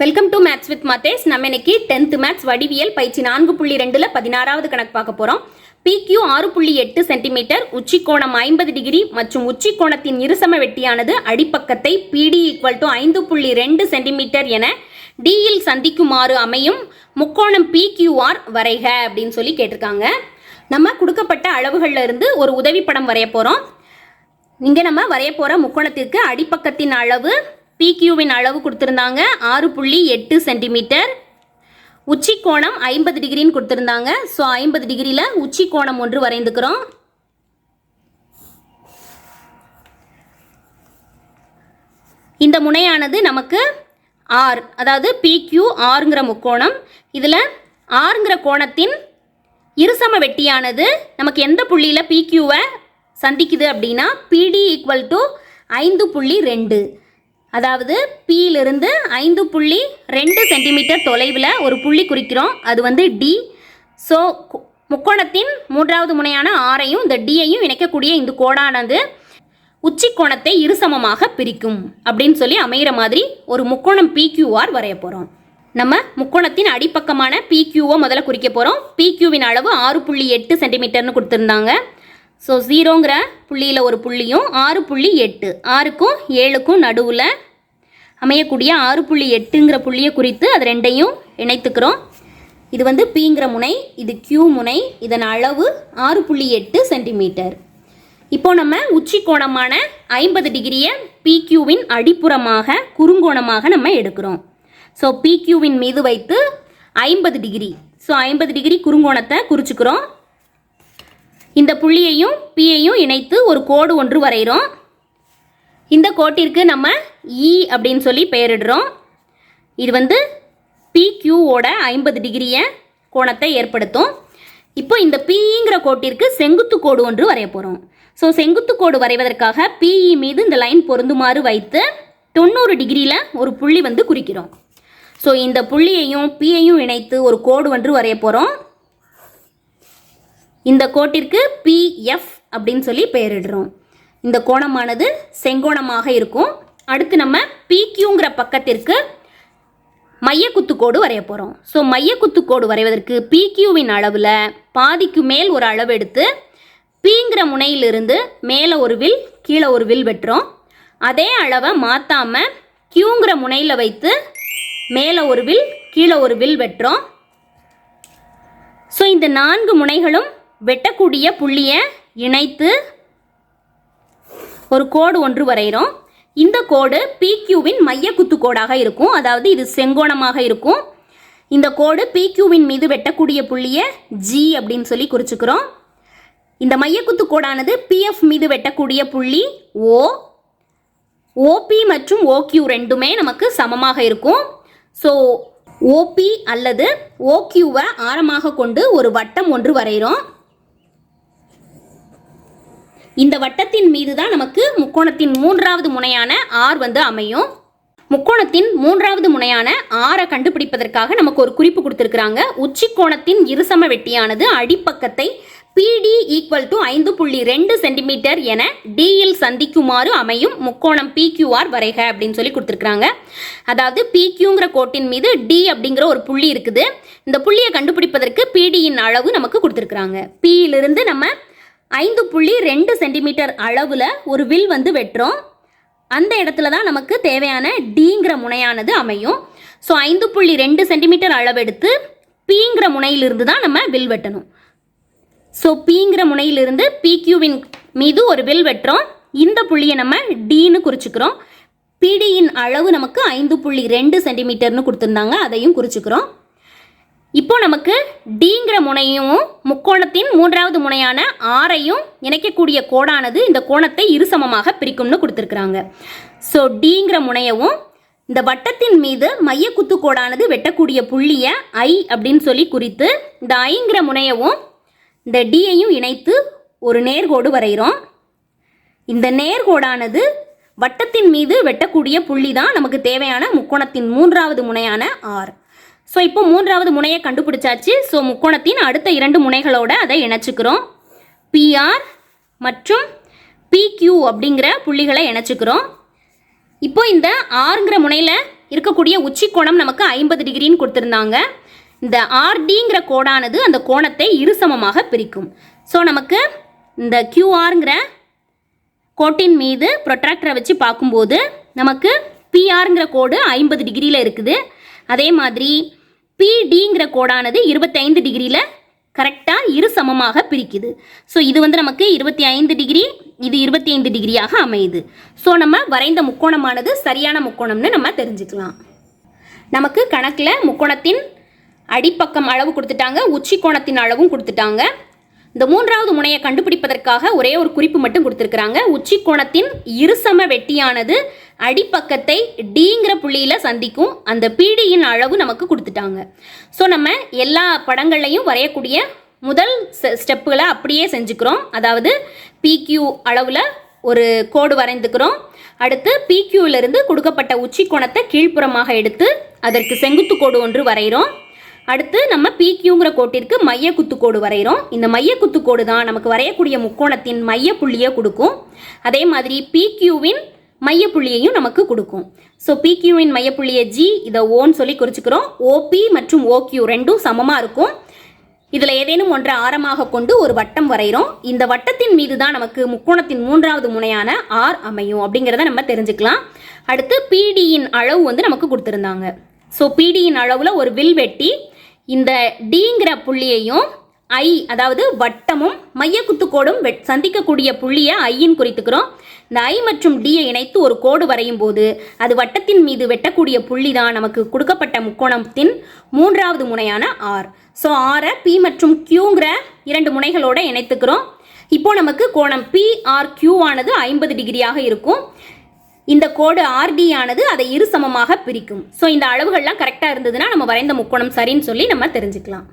Welcome to maths with மாத்தேஸ் நம்ம இன்னைக்கு டென்த் மேத்ஸ் வடிவியல் பயிற்சி நான்கு புள்ளி ரெண்டுல பதினாறாவது கணக்கு பார்க்க போறோம். பிக்யூ ஆறு புள்ளி எட்டு சென்டிமீட்டர் உச்சிக்கோணம் ஐம்பது டிகிரி மற்றும் உச்சிக்கோணத்தின் இருசம வெட்டியானது அடிப்பக்கத்தை பிடி ஈக்குவல் டு ஐந்து புள்ளி ரெண்டு சென்டிமீட்டர் என டியில் சந்திக்குமாறு அமையும் முக்கோணம் PQR வரைக அப்படின்னு சொல்லி கேட்டிருக்காங்க. நம்ம கொடுக்கப்பட்ட அளவுகள்ல இருந்து ஒரு உதவி படம் வரைய போறோம். இங்கே நம்ம வரைய போகிற முக்கோணத்திற்கு அடிப்பக்கத்தின் அளவு பிக்யூவின் அளவு கொடுத்துருந்தாங்க ஆறு புள்ளி எட்டு சென்டிமீட்டர். உச்சி கோணம் ஐம்பது டிகிரின்னு கொடுத்துருந்தாங்க. ஸோ ஐம்பது டிகிரியில் உச்சி கோணம் ஒன்று வரைந்துக்கிறோம். இந்த முனையானது நமக்கு ஆர் அதாவது பிக்யூ ஆறுங்கிற முக்கோணம். இதில் ஆறுங்கிற கோணத்தின் இருசம வெட்டியானது நமக்கு எந்த புள்ளியில் பிக்யூவை சந்திக்குது அப்படின்னா பிடி ஈக்குவல் டு ஐந்து புள்ளி ரெண்டு. அதாவது பியிலிருந்து ஐந்து புள்ளி ரெண்டு சென்டிமீட்டர் தொலைவில் ஒரு புள்ளி குறிக்கிறோம். அது வந்து டி ஸோ முக்கோணத்தின் மூன்றாவது முனையான ஆரையும் இந்த டியையும் இணைக்கக்கூடிய இந்த கோடானது உச்சி கோணத்தை இருசமமாக பிரிக்கும் அப்படின்னு சொல்லி அமைகிற மாதிரி ஒரு முக்கோணம் பிக்யூஆர் வரைய போகிறோம் நம்ம முக்கோணத்தின் அடிப்பக்கமான பிக்யூவை முதல்ல குறிக்க போகிறோம் பிக்யூவின் அளவு ஆறு புள்ளி எட்டு சென்டிமீட்டர்னு கொடுத்துருந்தாங்க. ஸோ ஜீரோங்கிற புள்ளியில் ஒரு புள்ளியும் ஆறு புள்ளி எட்டு. ஆறுக்கும் ஏழுக்கும் நடுவில் அமையக்கூடிய ஆறு புள்ளி எட்டுங்கிற புள்ளியை குறித்து அது ரெண்டையும் இணைத்துக்கிறோம். இது வந்து பிங்கிற முனை இது கியூ முனை இதன் அளவு ஆறு புள்ளி எட்டு சென்டிமீட்டர். இப்போ நம்ம உச்சி கோணமான ஐம்பது டிகிரியை பிக்யூவின் அடிப்புறமாக குறுங்கோணமாக நம்ம எடுக்கிறோம். ஸோ பிக்யூவின் மீது வைத்து ஐம்பது டிகிரி. ஸோ ஐம்பது டிகிரி குறுங்கோணத்தை குறிச்சுக்கிறோம். இந்த புள்ளியையும் பியையும் இணைத்து ஒரு கோடு ஒன்று வரைகிறோம். இந்த கோட்டிற்கு நம்ம இ அப்படின்னு சொல்லி பெயரிடுறோம். இது வந்து பிக்யூவோட ஐம்பது டிகிரியை கோணத்தை ஏற்படுத்தும். இப்போ இந்த பிஇங்கிற கோட்டிற்கு செங்குத்து கோடு ஒன்று வரைய போகிறோம் ஸோ செங்குத்து கோடு வரைவதற்காக பிஇ மீது இந்த லைன் பொருந்துமாறு வைத்து தொண்ணூறு டிகிரியில் ஒரு புள்ளி வந்து குறிக்கிறோம். ஸோ இந்த புள்ளியையும் பியையும் இணைத்து ஒரு கோடு ஒன்று வரைய போகிறோம் இந்த கோட்டிற்கு பிஎஃப் அப்படின்னு சொல்லி பெயரிடுறோம். இந்த கோணமானது செங்கோணமாக இருக்கும். அடுத்து நம்ம பிக்யூங்கிற பக்கத்திற்கு மையக்குத்து கோடு வரைய போகிறோம் ஸோ மையக்குத்து கோடு வரைவதற்கு பிக்யூவின் அளவில் பாதிக்கு மேல் ஒரு அளவு எடுத்து பிங்கிற முனையிலிருந்து மேலே ஒரு வில் கீழே ஒரு வில் வெட்டுறோம். அதே அளவை மாற்றாமல் கியூங்கிற முனையில் வைத்து மேலே ஒரு வில் கீழே ஒரு வில் வெட்டுறோம். ஸோ இந்த நான்கு முனைகளும் வெட்டக்கூடிய புள்ளியை இணைத்து ஒரு கோடு ஒன்று வரைகிறோம் இந்த கோடு பிக்யூவின் மைய குத்து கோடாக இருக்கும். அதாவது இது செங்கோணமாக இருக்கும். இந்த கோடு பிக்யூவின் மீது வெட்டக்கூடிய புள்ளியை ஜி அப்படின்னு சொல்லி குறிச்சுக்கிறோம். இந்த மையக்குத்து கோடானது பிஎஃப் மீது வெட்டக்கூடிய புள்ளி ஓ ஓபி மற்றும் ஓக்யூ ரெண்டுமே நமக்கு சமமாக இருக்கும். ஸோ ஓபி அல்லது ஓக்யூவை ஆரமாக கொண்டு ஒரு வட்டம் ஒன்று வரைகிறோம் இந்த வட்டத்தின் மீது தான் நமக்கு முக்கோணத்தின் மூன்றாவது முனையான ஆர் வந்து அமையும். முக்கோணத்தின் மூன்றாவது முனையான ஆரை கண்டுபிடிப்பதற்காக நமக்கு ஒரு குறிப்பு கொடுத்துருக்குறாங்க. உச்சி கோணத்தின் இருசம வெட்டியானது அடிப்பக்கத்தை பிடி ஈக்குவல் டு ஐந்து புள்ளி ரெண்டு சென்டிமீட்டர் என டியில் சந்திக்குமாறு அமையும் முக்கோணம் பிக்யூஆர் வரைக அப்படின்னு சொல்லி கொடுத்துருக்குறாங்க. அதாவது பிக்யூங்கிற கோட்டின் மீது டி அப்படிங்கிற ஒரு புள்ளி இருக்குது. இந்த புள்ளியை கண்டுபிடிப்பதற்கு பிடியின் அளவு நமக்கு கொடுத்துருக்குறாங்க. பியிலிருந்து நம்ம ஐந்து புள்ளி ரெண்டு சென்டிமீட்டர் அளவில் ஒரு வில் வந்து வெட்டுறோம். அந்த இடத்துல தான் நமக்கு தேவையான டிங்கிற முனையானது அமையும். ஸோ ஐந்து புள்ளி ரெண்டு சென்டிமீட்டர் அளவெடுத்து பிங்கிற முனையிலிருந்து தான் நம்ம வில் வெட்டணும். ஸோ பிங்கிற முனையிலிருந்து பிக்யூவின் மீது ஒரு வில் வெட்டுறோம். இந்த புள்ளியை நம்ம டின்னு குறிச்சுக்கிறோம். பிடியின் அளவு நமக்கு ஐந்து புள்ளி ரெண்டு சென்டிமீட்டர்னு கொடுத்துருந்தாங்க. அதையும் குறிச்சுக்கிறோம். இப்போ நமக்கு டிங்கிற முனையும் முக்கோணத்தின் மூன்றாவது முனையான ஆரையும் இணைக்கக்கூடிய கோடானது இந்த கோணத்தை இருசமமாக பிரிக்கும்னு கொடுத்துருக்குறாங்க. ஸோ டிங்கிற முனையவும் இந்த வட்டத்தின் மீது மையக்குத்து கோடானது வெட்டக்கூடிய புள்ளியை ஐ அப்படின்னு சொல்லி குறித்து இந்த ஐங்கிற முனையவும் இந்த டியையும் இணைத்து ஒரு நேர்கோடு வரைகிறோம். இந்த நேர்கோடானது வட்டத்தின் மீது வெட்டக்கூடிய புள்ளி தான் நமக்கு தேவையான முக்கோணத்தின் மூன்றாவது முனையான ஆர் ஸோ இப்போ மூன்றாவது முனையை கண்டுபிடிச்சாச்சு. ஸோ முக்கோணத்தின் அடுத்த இரண்டு முனைகளோடு அதை இணைச்சிக்கிறோம். பிஆர் மற்றும் பிக்யூ அப்படிங்கிற புள்ளிகளை இணைச்சிக்கிறோம். இப்போ இந்த ஆறுங்கிற முனையில் இருக்கக்கூடிய உச்சி கோணம் நமக்கு ஐம்பது டிகிரின்னு கொடுத்துருந்தாங்க. இந்த ஆர்டிங்கிற கோடானது அந்த கோணத்தை இருசமமாக பிரிக்கும். ஸோ நமக்கு இந்த கியூஆருங்கிற கோட்டின் மீது ப்ரொட்ராக்டரை வச்சு பார்க்கும்போது நமக்கு பிஆருங்கிற கோடு ஐம்பது டிகிரியில் இருக்குது. அதே மாதிரி பிடிங்கிற கோடானது இருபத்தைந்து டிகிரியில் கரெக்டாக இரு சமமாக பிரிக்குது. ஸோ இது வந்து நமக்கு இருபத்தி ஐந்து டிகிரி இது இருபத்தி ஐந்து டிகிரியாக அமையுது. ஸோ நம்ம வரைந்த முக்கோணமானது சரியான முக்கோணம்னு நம்ம தெரிஞ்சுக்கலாம். நமக்கு கணக்கில் முக்கோணத்தின் அடிப்பக்கம் அளவு கொடுத்துட்டாங்க உச்சி கோணத்தின் அளவும் கொடுத்துட்டாங்க. இந்த மூன்றாவது முனையை கண்டுபிடிப்பதற்காக ஒரே ஒரு குறிப்பு மட்டும் கொடுத்துருக்குறாங்க. உச்சி கோணத்தின் இருசம வெட்டியானது அடிப்பக்கத்தை டிங்கிற புள்ளியில் சந்திக்கும் அந்த பீடியின் அளவு நமக்கு கொடுத்துட்டாங்க. ஸோ நம்ம எல்லா படங்கள்லையும் வரையக்கூடிய முதல் ஸ்டெப்புகளை அப்படியே செஞ்சுக்கிறோம். அதாவது பிக்யூ அளவில் ஒரு கோடு வரைந்துக்கிறோம். அடுத்து PQ கொடுக்கப்பட்ட உச்சி கோணத்தை கீழ்ப்புறமாக எடுத்து அதற்கு செங்குத்து கோடு ஒன்று வரைகிறோம். அடுத்து நம்ம பிக்யூங்கிற கோட்டிற்கு மைய குத்துக்கோடு வரைகிறோம் இந்த மைய குத்துக்கோடு தான் நமக்கு வரையக்கூடிய முக்கோணத்தின் மைய புள்ளியை கொடுக்கும். அதே மாதிரி பிக்யூவின் மைய புள்ளியையும் நமக்கு கொடுக்கும். ஸோ பிக்யூவின் மைய புள்ளியை ஜி இதை ஓன்னு சொல்லி குறிச்சுக்கிறோம். ஓபி மற்றும் ஓக்யூ ரெண்டும் சமமாக இருக்கும். இதில் ஏதேனும் ஒன்றை ஆரமாக கொண்டு ஒரு வட்டம் வரைகிறோம் இந்த வட்டத்தின் மீது தான் நமக்கு முக்கோணத்தின் மூன்றாவது முனையான ஆர் அமையும் அப்படிங்கிறத நம்ம தெரிஞ்சுக்கலாம். அடுத்து பிடியின் அளவு வந்து நமக்கு கொடுத்துருந்தாங்க. ஸோ பிடியின் அளவில் ஒரு வில் வெட்டி இந்த டிங்கிற புள்ளியையும் ஐ அதாவது வட்டமும் மையக்குத்துக்கோடும் வெட் சந்திக்கக்கூடிய புள்ளியை ஐயின் குறித்துக்கிறோம். இந்த ஐ மற்றும் டியை இணைத்து ஒரு கோடு வரையும் போது அது வட்டத்தின் மீது வெட்டக்கூடிய புள்ளி தான் நமக்கு கொடுக்கப்பட்ட முக்கோணத்தின் மூன்றாவது முனையான ஆர் ஸோ ஆரை பி மற்றும் கியூங்கிற இரண்டு முனைகளோடு இணைத்துக்கிறோம். இப்போ நமக்கு கோணம் பி ஆர் கியூ ஆனது ஐம்பது டிகிரியாக இருக்கும். இந்த கோடு ஆர்டி ஆனது அதை இரு சமமாக பிரிக்கும். ஸோ இந்த அளவுகள்லாம் கரெக்டாக இருந்ததுன்னா நம்ம வரைந்த முக்கோணம் சரின்னு சொல்லி நம்ம தெரிஞ்சுக்கலாம்.